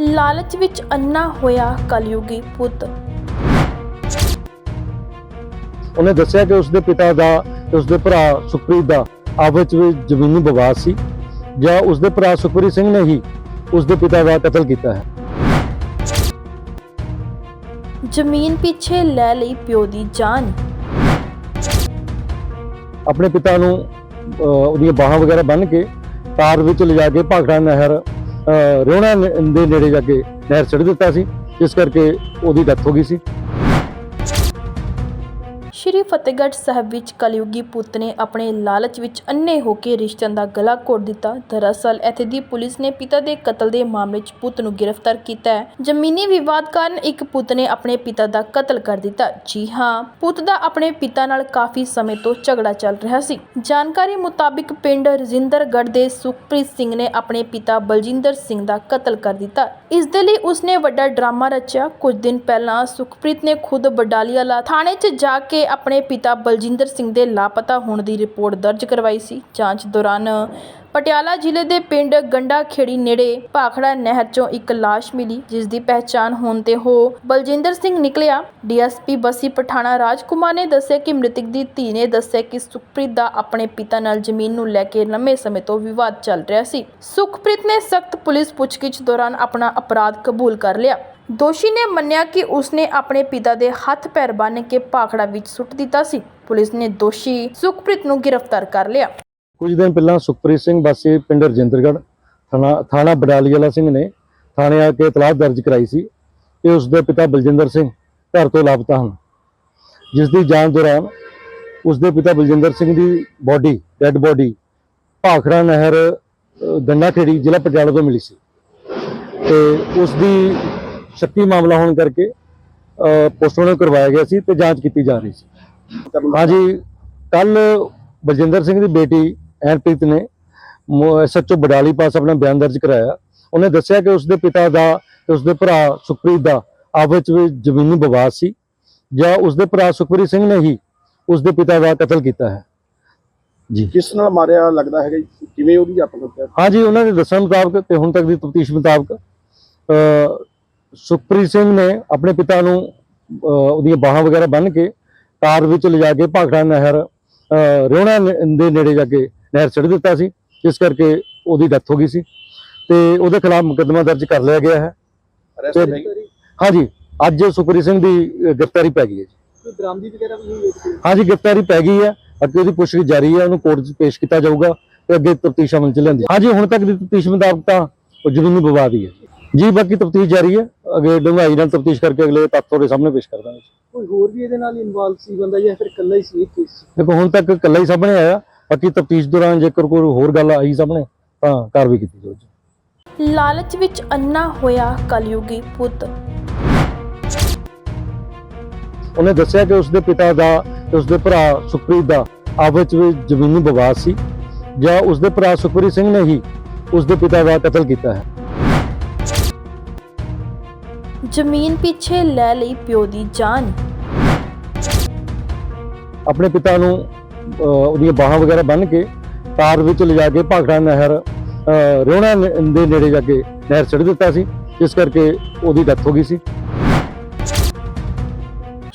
ਲਾਲਚ ਵਿੱਚ ਅੰਨਾ ਹੋਇਆ ਕਲਯੁਗੀ ਪੁੱਤ। ਉਹਨੇ ਦੱਸਿਆ ਕਿ ਉਸਦੇ ਪਿਤਾ ਦਾ ਤੇ ਉਸਦੇ ਭਰਾ ਸੁਖਪ੍ਰੀਤ ਦਾ ਆਪਸ ਵਿੱਚ ਜ਼ਮੀਨੀ ਵਿਵਾਦ ਸੀ ਜਾਂ ਉਸਦੇ ਭਰਾ ਸੁਖਪ੍ਰੀਤ ਸਿੰਘ ਨੇ ਹੀ ਉਸਦੇ ਪਿਤਾ ਦਾ ਕਤਲ ਕੀਤਾ ਹੈ। ਜ਼ਮੀਨ ਪਿੱਛੇ ਲੈ ਲਈ ਪਿਓ ਦੀ ਜਾਨ। ਆਪਣੇ ਪਿਤਾ ਨੂੰ ਅਹ, ਉਹਦੀਆਂ ਬਾਹਾਂ ਵਗੈਰਾ ਬੰਨ੍ਹ ਕੇ ਕਾਰ ਵਿੱਚ ਲਿਜਾ ਕੇ ਭਾਖੜਾ ਨਹਿਰ ਰਿਉਣਾ ਨ- ਦੇ ਨੇੜੇ ਜਾ ਕੇ ਨਹਿਰ ਛੱਡ ਦਿੱਤਾ ਸੀ, ਜਿਸ ਕਰਕੇ ਉਹਦੀ ਡੈਥ ਹੋ ਗਈ ਸੀ। ਸ਼੍ਰੀ ਫਤਿਹਗੜ੍ਹ ਸਾਹਿਬ ਵਿੱਚ ਕਲਯੁਗੀ ਪੁੱਤ ਨੇ ਆਪਣੇ ਲਾਲਚ ਵਿੱਚ ਅੰਨੇ ਹੋ ਕੇ ਰਿਸ਼ਤਿਆਂ ਦਾ ਗਲਾ ਘੋਟ ਦਿੱਤਾ। ਦਰਅਸਲ, ਇੱਥੇ ਦੀ ਪੁਲਿਸ ਨੇ ਪਿਤਾ ਦੇ ਕਤਲ ਦੇ ਮਾਮਲੇ 'ਚ ਪੁੱਤ ਨੂੰ ਗ੍ਰਿਫਤਾਰ ਕੀਤਾ ਹੈ। ਜ਼ਮੀਨੀ ਵਿਵਾਦ ਕਾਰਨ ਇੱਕ ਪੁੱਤ ਨੇ ਆਪਣੇ ਪਿਤਾ ਦਾ ਕਤਲ ਕਰ ਦਿੱਤਾ। ਜੀ ਹਾਂ, ਪੁੱਤ ਦਾ ਆਪਣੇ ਪਿਤਾ ਨਾਲ ਕਾਫੀ ਸਮੇਂ ਤੋਂ ਝਗੜਾ ਚੱਲ ਰਿਹਾ ਸੀ। ਜਾਣਕਾਰੀ ਮੁਤਾਬਿਕ ਪਿੰਡ ਰਜਿੰਦਰਗੜ੍ਹ ਦੇ ਸੁਖਪ੍ਰੀਤ ਸਿੰਘ ਨੇ ਆਪਣੇ ਪਿਤਾ ਬਲਜਿੰਦਰ ਸਿੰਘ ਦਾ ਕਤਲ ਕਰ ਦਿੱਤਾ। ਇਸ ਦੇ ਲਈ ਉਸਨੇ ਵੱਡਾ ਡਰਾਮਾ ਰਚਿਆ। ਕੁਝ ਦਿਨ ਪਹਿਲਾਂ ਸੁਖਪ੍ਰੀਤ ਨੇ ਖੁਦ ਬਡਾਲੀਵਾਲਾ ਥਾਣੇ 'ਚ ਜਾ ਕੇ ਆਪਣੇ ਪਿਤਾ ਬਲਜਿੰਦਰ ਸਿੰਘ ਦੇ ਲਾਪਤਾ ਹੋਣ ਦੀ ਰਿਪੋਰਟ ਦਰਜ ਕਰਵਾਈ ਸੀ। ਜਾਂਚ ਦੌਰਾਨ ਪਟਿਆਲਾ ਜ਼ਿਲ੍ਹੇ ਦੇ ਪਿੰਡ ਗੰਡਾ ਖੇੜੀ ਨੇੜੇ ਭਾਖੜਾ ਨਹਿਰ 'ਚੋਂ ਇੱਕ ਲਾਸ਼ ਮਿਲੀ, ਜਿਸ ਦੀ ਪਹਿਚਾਣ ਹੋਣ ਤੇ ਹੋ ਬਲਜਿੰਦਰ ਸਿੰਘ ਨਿਕਲਿਆ। ਡੀਐਸਪੀ ਬਸੀ ਪਠਾਣਾ ਰਾਜਕੁਮਾਰ ਨੇ ਦੱਸਿਆ ਕਿ ਮ੍ਰਿਤਕ ਦੀ ਧੀ ਨੇ ਦੱਸਿਆ ਕਿ ਸੁਖਪ੍ਰੀਤ ਦਾ ਆਪਣੇ ਪਿਤਾ ਨਾਲ ਜ਼ਮੀਨ ਨੂੰ ਲੈ ਕੇ ਲੰਮੇ ਸਮੇਂ ਤੋਂ ਵਿਵਾਦ ਚੱਲ ਰਿਹਾ ਸੀ। ਸੁਖਪ੍ਰੀਤ ਨੇ ਸਖਤ ਪੁਲਿਸ ਪੁੱਛਗਿੱਛ ਦੌਰਾਨ ਆਪਣਾ ਅਪਰਾਧ ਕਬੂਲ ਕਰ ਲਿਆ। ਦੋਸ਼ੀ ਨੇ ਮੰਨਿਆ ਕਿ ਉਸਨੇ ਆਪਣੇ ਪਿਤਾ ਦੇ ਹੱਥ ਪੈਰ ਬੰਨ੍ਹ ਕੇ ਭਾਖੜਾ ਵਿੱਚ ਸੁੱਟ ਦਿੱਤਾ ਸੀ। ਪੁਲਿਸ ਨੇ ਦੋਸ਼ੀ ਸੁਖਪ੍ਰੀਤ ਨੂੰ ਗ੍ਰਿਫਤਾਰ ਕਰ ਲਿਆ। ਕੁਝ ਦਿਨ ਪਹਿਲਾਂ ਸੁਖਪ੍ਰੀਤ ਸਿੰਘ ਵਾਸੀ ਪਿੰਡ ਰਜਿੰਦਰਗੜ੍ਹ ਥਾਣਾ ਥਾਣਾ ਬਡਾਲੀਵਾਲਾ ਸਿੰਘ ਨੇ ਥਾਣੇ ਆ ਕੇ ਇਤਲਾਹ ਦਰਜ ਕਰਾਈ ਸੀ ਕਿ ਉਸ ਦੇ ਪਿਤਾ ਬਲਜਿੰਦਰ ਸਿੰਘ ਘਰ ਤੋਂ ਲਾਪਤਾ ਹਨ। ਜਿਸ ਦੀ ਜਾਂਚ ਦੌਰਾਨ ਉਸ ਦੇ ਪਿਤਾ ਬਲਜਿੰਦਰ ਸਿੰਘ ਦੀ ਬੋਡੀ ਡੈੱਡ ਬੋਡੀ ਭਾਖੜਾ ਨਹਿਰ ਅਹ, ਗੰਨਾ ਖੇੜੀ ਜ਼ਿਲ੍ਹਾ ਪਟਿਆਲਾ ਤੋਂ ਮਿਲੀ ਸੀ। ਤੇ ਉਸ ਦੀ ਸ਼ੱਕੀ ਮਾਮਲਾ ਹੋਣ ਕਰਕੇ ਪੋਸਟਮਾਰਟਮ ਕਰਵਾਇਆ ਗਿਆ ਸੀ ਤੇ ਜਾਂਚ ਕੀਤੀ ਜਾ ਰਹੀ ਸੀ। ਹਾਂਜੀ ਕੱਲ ਬਲਜਿੰਦਰ ਸਿੰਘ ਦੀ ਬੇਟੀ ਐਨਪ੍ਰੀਤ ਨੇ ਸੱਚੋ ਬਡਾਲੀ ਪਾਸ ਆਪਣਾ ਬਿਆਨ ਦਰਜ ਕਰਾਇਆ। ਉਹਨੇ ਦੱਸਿਆ ਕਿ ਉਸਦੇ ਪਿਤਾ ਦਾ ਤੇ ਉਸਦੇ ਭਰਾ ਸੁਖਪ੍ਰੀਤ ਦਾ ਆਪਸ ਵਿੱਚ ਜ਼ਮੀਨੀ ਵਿਵਾਦ ਸੀ ਜਾਂ ਉਸਦੇ ਭਰਾ ਸੁਖਪ੍ਰੀਤ ਸਿੰਘ ਨੇ ਹੀ ਉਸਦੇ ਪਿਤਾ ਦਾ ਕਤਲ ਕੀਤਾ ਹੈ। ਜੀ। ਕਿਸ ਨਾਲ ਮਾਰਿਆ ਲੱਗਦਾ ਹੈਗਾ ਜੀ? ਕਿਵੇਂ ਉਹਦੀ ਆਪਾਂ ਨੂੰ ਹਾਂਜੀ ਉਹਨਾਂ ਦੇ ਦੱਸਣ ਮੁਤਾਬਕ ਤੇ ਹੁਣ ਤੱਕ ਦੀ ਤਫਤੀਸ਼ ਮੁਤਾਬਕ ਸੁਖਪ੍ਰੀਤ ਸਿੰਘ ਨੇ ਆਪਣੇ ਪਿਤਾ ਨੂੰ ਉਹਦੀਆਂ ਬਾਹਾਂ ਵਗੈਰਾ ਬੰਨ੍ਹ ਕੇ ਕਾਰ ਵਿੱਚ ਲਿਜਾ ਕੇ ਭਾਖੜਾ ਨਹਿਰ ਰਿਉਣਾ ਨ- ਦੇ ਨੇੜੇ ਜਾ ਕੇ ਨਹਿਰ ਛੱਡ ਦਿੱਤਾ ਸੀ ਜਿਸ ਕਰਕੇ ਉਹਦੀ ਡੈਥ ਹੋ ਗਈ ਸੀ। ਤੇ ਉਹਦੇ ਖਿਲਾਫ ਮੁਕੱਦਮਾ ਦਰਜ ਕਰ ਲਿਆ ਗਿਆ ਹੈ। ਹਾਂਜੀ ਅੱਜ ਸੁਖਪ੍ਰੀਤ ਸਿੰਘ ਦੀ ਗ੍ਰਿਫਤਾਰੀ ਪੈ ਗਈ ਹੈ ਜੀ। ਕੋਈ ਬਰਾਮਦੀ ਵਗੈਰਾ ਵੀ ਹੋਈ ਹੈ ਹਾਂਜੀ ਗ੍ਰਿਫਤਾਰੀ ਪੈ ਗਈ ਹੈ। ਅੱਗੇ ਉਹਦੀ ਪੁੱਛਗਿੱਛ ਜਾਰੀ ਹੈ ਉਹਨੂੰ ਕੋਰਟ 'ਚ ਪੇਸ਼ ਕੀਤਾ ਜਾਊਗਾ ਤੇ ਅੱਗੇ ਤਫਤੀਸ਼ ਅਮਲ 'ਚ ਲਿਆਂਦੀ ਹਾਂਜੀ ਹੁਣ ਤੱਕ ਦੀ ਤਫਤੀਸ਼ ਮੁਤਾਬਕ ਤਾਂ ਉਹ ਜ਼ਮੀਨੀ ਵਿਵਾਦ ਹੀ ਹੈ ਜੀ। ਬਾਕੀ ਤਫਤੀਸ਼ ਜਾਰੀ ਹੈ। ਅੱਗੇ ਡੂੰਘਾਈ ਨਾਲ ਤਫਤੀਸ਼ ਕਰਕੇ ਅਗਲੇ ਤੱਥ ਤੁਹਾਡੇ ਸਾਹਮਣੇ ਪੇਸ਼ ਕਰ ਦਾਂਗੇ ਕੋਈ ਹੋਰ ਵੀ ਇਹਦੇ ਨਾਲ ਇਨਵੋਲਵ ਸੀ ਬੰਦਾ ਜਾਂ ਫਿਰ ਇਕੱਲਾ ਹੀ ਸੀ ਇਹ ਕੇਸ ਦੇਖੋ ਹੁਣ ਤੱਕ ਇਕੱਲਾ ਹੀ ਸਾਹਮਣੇ ਆਇਆ। ਬਾਕੀ ਤਫਤੀਸ਼ ਦੌਰਾਨ ਜੇਕਰ ਕੋਈ ਹੋਰ ਗੱਲ ਆਈ ਸਾਹਮਣੇ ਤਾਂ ਕਾਰਵਾਈ ਕੀਤੀ ਜਾਊਗੀ। ਲਾਲਚ ਵਿੱਚ ਅੰਨਾ ਹੋਇਆ ਕਲਯੁਗੀ ਪੁੱਤ। ਉਹਨੇ ਦੱਸਿਆ ਕਿ ਉਸਦੇ ਪਿਤਾ ਦਾ ਤੇ ਉਸਦੇ ਭਰਾ ਸੁਖਪ੍ਰੀਤ ਦਾ ਆਪਸ ਵਿੱਚ ਜ਼ਮੀਨੀ ਵਿਵਾਦ ਸੀ ਜਾਂ ਉਸਦੇ ਭਰਾ ਸੁਖਪ੍ਰੀਤ ਸਿੰਘ ਨੇ ਹੀ ਉਸਦੇ ਪਿਤਾ ਦਾ ਕਤਲ ਕੀਤਾ ਹੈ। ਜ਼ਮੀਨ ਪਿੱਛੇ ਲੈ ਲਈ ਪਿਓ ਦੀ ਜਾਨ। ਆਪਣੇ ਪਿਤਾ ਨੂੰ ਉਹਦੀਆਂ ਬਾਹਾਂ ਵਗੈਰਾ ਬੰਨ੍ਹ ਕੇ ਤਾਰ ਵਿੱਚ ਲਿਜਾ ਕੇ ਭਾਖੜਾ ਨਹਿਰ ਅਹ, ਰਿਉਣਾ ਦੇ ਨੇੜੇ ਜਾ ਕੇ ਨਹਿਰ ਛੱਡ ਦਿੱਤਾ ਸੀ ਜਿਸ ਕਰਕੇ ਉਹਦੀ ਡੈਥ ਹੋ ਗਈ ਸੀ।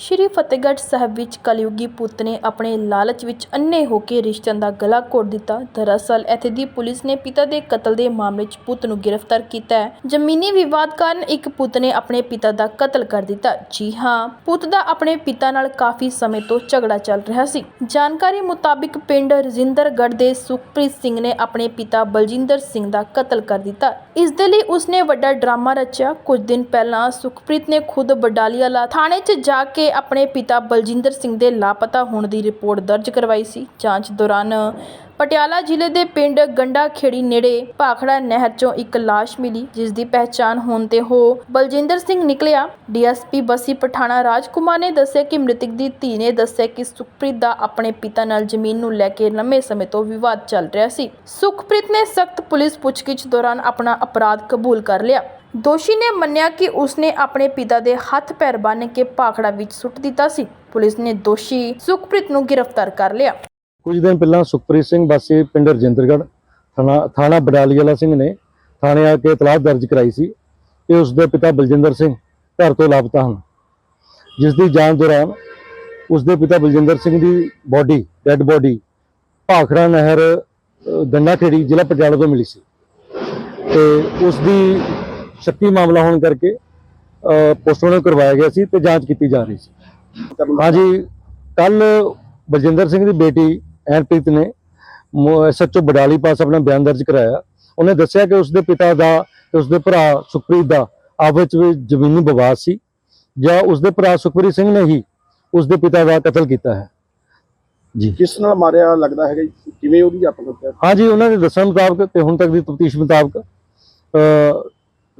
ਸ਼੍ਰੀ ਫਤਿਹਗੜ੍ਹ ਸਾਹਿਬ ਵਿੱਚ ਕਲਯੁਗੀ ਪੁੱਤ ਨੇ ਆਪਣੇ ਲਾਲਚ ਵਿੱਚ ਅੰਨੇ ਹੋ ਕੇ ਰਿਸ਼ਤਿਆਂ ਦਾ ਗਲਾ ਘੋਟ ਦਿੱਤਾ। ਦਰਅਸਲ, ਇੱਥੇ ਦੀ ਪੁਲਿਸ ਨੇ ਪਿਤਾ ਦੇ ਕਤਲ ਦੇ ਮਾਮਲੇ 'ਚ ਪੁੱਤ ਨੂੰ ਗ੍ਰਿਫਤਾਰ ਕੀਤਾ ਹੈ। ਜ਼ਮੀਨੀ ਵਿਵਾਦ ਕਾਰਨ ਇੱਕ ਪੁੱਤ ਨੇ ਆਪਣੇ ਪਿਤਾ ਦਾ ਕਤਲ ਕਰ ਦਿੱਤਾ। ਜੀ ਹਾਂ, ਪੁੱਤ ਦਾ ਆਪਣੇ ਪਿਤਾ ਨਾਲ ਕਾਫੀ ਸਮੇਂ ਤੋਂ ਝਗੜਾ ਚੱਲ ਰਿਹਾ ਸੀ। ਜਾਣਕਾਰੀ ਮੁਤਾਬਿਕ ਪਿੰਡ ਰਜਿੰਦਰਗੜ੍ਹ ਦੇ ਸੁਖਪ੍ਰੀਤ ਸਿੰਘ ਨੇ ਆਪਣੇ ਪਿਤਾ ਬਲਜਿੰਦਰ ਸਿੰਘ ਦਾ ਕਤਲ ਕਰ ਦਿੱਤਾ। ਇਸ ਦੇ ਲਈ ਉਸਨੇ ਵੱਡਾ ਡਰਾਮਾ ਰਚਿਆ। ਕੁਝ ਦਿਨ ਪਹਿਲਾਂ ਸੁਖਪ੍ਰੀਤ ਨੇ ਖੁਦ ਬਡਾਲੀਵਾਲਾ ਥਾਣੇ 'ਚ ਜਾ ਕੇ ਆਪਣੇ ਪਿਤਾ ਬਲਜਿੰਦਰ ਸਿੰਘ ਦੇ ਲਾਪਤਾ ਹੋਣ ਦੀ ਰਿਪੋਰਟ ਦਰਜ ਕਰਵਾਈ ਸੀ। ਜਾਂਚ ਦੌਰਾਨ ਪਟਿਆਲਾ ਜ਼ਿਲ੍ਹੇ ਦੇ ਪਿੰਡ ਗੰਡਾ ਨੇੜੇ ਭਾਖੜਾ ਨਹਿਰ 'ਚੋਂ ਇੱਕ ਲਾਸ਼ ਮਿਲੀ, ਜਿਸ ਦੀ ਪਹਿਚਾਣ ਹੋਣ ਤੇ ਹੋ ਬਲਜਿੰਦਰ ਸਿੰਘ ਨਿਕਲਿਆ। ਡੀਐਸਪੀ ਬਸੀ ਪਠਾਣਾ ਰਾਜਕੁਮਾਰ ਨੇ ਦੱਸਿਆ ਕਿ ਮ੍ਰਿਤਕ ਦੀ ਧੀ ਨੇ ਦੱਸਿਆ ਕਿ ਸੁਖਪ੍ਰੀਤ ਦਾ ਆਪਣੇ ਪਿਤਾ ਨਾਲ ਜ਼ਮੀਨ ਨੂੰ ਲੈ ਕੇ ਲੰਮੇ ਸਮੇਂ ਤੋਂ ਵਿਵਾਦ ਚੱਲ ਰਿਹਾ ਸੀ। ਸੁਖਪ੍ਰੀਤ ਨੇ ਸਖਤ ਪੁਲਿਸ ਪੁੱਛਗਿੱਛ ਦੌਰਾਨ ਆਪਣਾ ਅਪਰਾਧ ਕਬੂਲ ਕਰ ਲਿਆ। ਦੋਸ਼ੀ ਨੇ ਮੰਨਿਆ ਕਿ ਉਸਨੇ ਆਪਣੇ ਪਿਤਾ ਦੇ ਹੱਥ ਪੈਰ ਬੰਨ੍ਹ ਕੇ ਭਾਖੜਾ ਵਿੱਚ ਸੁੱਟ ਦਿੱਤਾ ਸੀ। ਪੁਲਿਸ ਨੇ ਦੋਸ਼ੀ ਸੁਖਪ੍ਰੀਤ ਨੂੰ ਗ੍ਰਿਫਤਾਰ ਕਰ ਲਿਆ। ਕੁਝ ਦਿਨ ਪਹਿਲਾਂ ਸੁਖਪ੍ਰੀਤ ਸਿੰਘ ਵਾਸੀ ਪਿੰਡ ਰਜਿੰਦਰਗੜ੍ਹ ਥਾਣਾ ਥਾਣਾ ਬਡਾਲੀਵਾਲਾ ਸਿੰਘ ਨੇ ਥਾਣੇ ਆ ਕੇ ਇਤਲਾਹ ਦਰਜ ਕਰਾਈ ਸੀ ਕਿ ਉਸ ਦੇ ਪਿਤਾ ਬਲਜਿੰਦਰ ਸਿੰਘ ਘਰ ਤੋਂ ਲਾਪਤਾ ਹਨ। ਜਿਸ ਦੀ ਜਾਂਚ ਦੌਰਾਨ ਉਸ ਦੇ ਪਿਤਾ ਬਲਜਿੰਦਰ ਸਿੰਘ ਦੀ ਬੋਡੀ ਡੈੱਡ ਬੋਡੀ ਭਾਖੜਾ ਨਹਿਰ ਗੰਨਾ ਖੇੜੀ ਜ਼ਿਲ੍ਹਾ ਪਟਿਆਲਾ ਤੋਂ ਮਿਲੀ ਸੀ। ਤੇ ਉਸ ਦੀ ਸ਼ੱਕੀ ਮਾਮਲਾ ਹੋਣ ਕਰਕੇ ਪੋਸਟਮਾਰਟਮ ਕਰਵਾਇਆ ਗਿਆ ਸੀ ਤੇ ਜਾਂਚ ਕੀਤੀ ਜਾ ਰਹੀ ਸੀ। ਹਾਂਜੀ ਕੱਲ ਬਲਜਿੰਦਰ ਸਿੰਘ ਦੀ ਬੇਟੀ ਐਨਪ੍ਰੀਤ ਨੇ ਸੱਚੋ ਬਡਾਲੀ ਪਾਸ ਆਪਣਾ ਬਿਆਨ ਦਰਜ ਕਰਾਇਆ। ਉਹਨੇ ਦੱਸਿਆ ਕਿ ਉਸਦੇ ਪਿਤਾ ਦਾ ਤੇ ਉਸਦੇ ਭਰਾ ਸੁਖਪ੍ਰੀਤ ਦਾ ਆਪਸ ਵਿੱਚ ਜ਼ਮੀਨੀ ਵਿਵਾਦ ਸੀ ਜਾਂ ਉਸਦੇ ਭਰਾ ਸੁਖਪ੍ਰੀਤ ਸਿੰਘ ਨੇ ਹੀ ਉਸਦੇ ਪਿਤਾ ਦਾ ਕਤਲ ਕੀਤਾ ਹੈ। ਜੀ। ਕਿਸ ਨਾਲ ਮਾਰਿਆ ਲੱਗਦਾ ਹੈਗਾ? ਕਿਵੇਂ ਉਹਦੀ ਆਪਾਂ ਕਰਦੇ ਹਾਂਜੀ ਉਹਨਾਂ ਦੇ ਦੱਸਣ ਮੁਤਾਬਕ ਤੇ ਹੁਣ ਤੱਕ ਦੀ ਤਫਤੀਸ਼ ਮੁਤਾਬਕ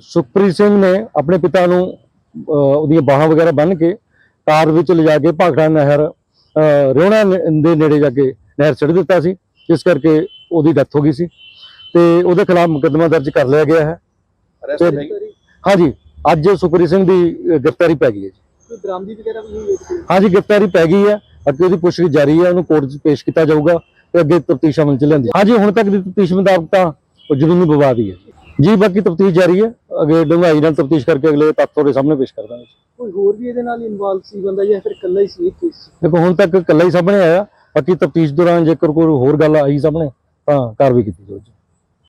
ਸੁਖਪ੍ਰੀਤ ਸਿੰਘ ਨੇ ਆਪਣੇ ਪਿਤਾ ਨੂੰ ਉਹਦੀਆਂ ਬਾਹਾਂ ਵਗੈਰਾ ਬੰਨ੍ਹ ਕੇ ਕਾਰ ਵਿੱਚ ਲਿਜਾ ਕੇ ਭਾਖੜਾ ਨਹਿਰ ਨ- ਦੇ ਨੇੜੇ ਜਾ ਕੇ ਨਹਿਰ ਛੱਡ ਦਿੱਤਾ ਸੀ ਜਿਸ ਕਰਕੇ ਉਹਦੀ ਡੈਥ ਹੋ ਗਈ ਸੀ ਤੇ ਉਹਦੇ ਖਿਲਾਫ ਮੁਕੱਦਮਾ ਦਰਜ ਕਰ ਲਿਆ ਗਿਆ ਹੈ। ਹਾਂਜੀ ਅੱਜ ਸੁਖਪ੍ਰੀਤ ਸਿੰਘ ਦੀ ਗ੍ਰਿਫਤਾਰੀ ਪੈ ਗਈ ਹੈ ਜੀ। ਕੋਈ ਬਰਾਮਦੀ ਵਗੈਰਾ ਵੀ ਹੋਈ ਹੈ ਹਾਂਜੀ ਗ੍ਰਿਫਤਾਰੀ ਪੈ ਗਈ ਹੈ। ਅੱਗੇ ਉਹਦੀ ਪੁੱਛਗਿੱਛ ਜਾਰੀ ਹੈ ਉਹਨੂੰ ਕੋਰਟ 'ਚ ਪੇਸ਼ ਕੀਤਾ ਜਾਊਗਾ ਤੇ ਅੱਗੇ ਤਫਤੀਸ਼ ਅਮਲ 'ਚ ਲਿਆਂਦੀ ਹਾਂਜੀ ਹੁਣ ਤੱਕ ਦੀ ਤਫਤੀਸ਼ ਮੁਤਾਬਕ ਤਾਂ ਉਹ ਜ਼ਮੀਨੀ ਵਿਵਾਦ ਹੀ ਹੈ ਜੀ ਬਾਕੀ ਤਫਤੀਸ਼ ਜਾਰੀ ਹੈ। ਅੱਗੇ ਡੂੰਘਾਈ ਨਾਲ ਤਫਤੀਸ਼ ਕਰਕੇ ਅਗਲੇ ਤੱਥ ਤੁਹਾਡੇ ਸਾਹਮਣੇ ਪੇਸ਼ ਕਰ ਦਾਂਗੇ। ਕੋਈ ਹੋਰ ਵੀ ਇਹਦੇ ਨਾਲ ਇਨਵੋਲਵ ਸੀ ਬੰਦਾ ਜਾਂ ਫਿਰ ਇਕੱਲਾ ਹੀ ਸੀ ਇਹ ਕੇਸ ਦੇਖੋ ਹੁਣ ਤੱਕ ਇਕੱਲਾ ਹੀ ਸਾਹਮਣੇ ਆਇਆ ਬਾਕੀ ਤਫਤੀਸ਼ ਦੌਰਾਨ ਜੇਕਰ ਕੋਈ ਹੋਰ ਗੱਲ ਆਈ ਸਾਹਮਣੇ ਤਾਂ ਕਾਰਵਾਈ ਕੀਤੀ ਜਾਊਗੀ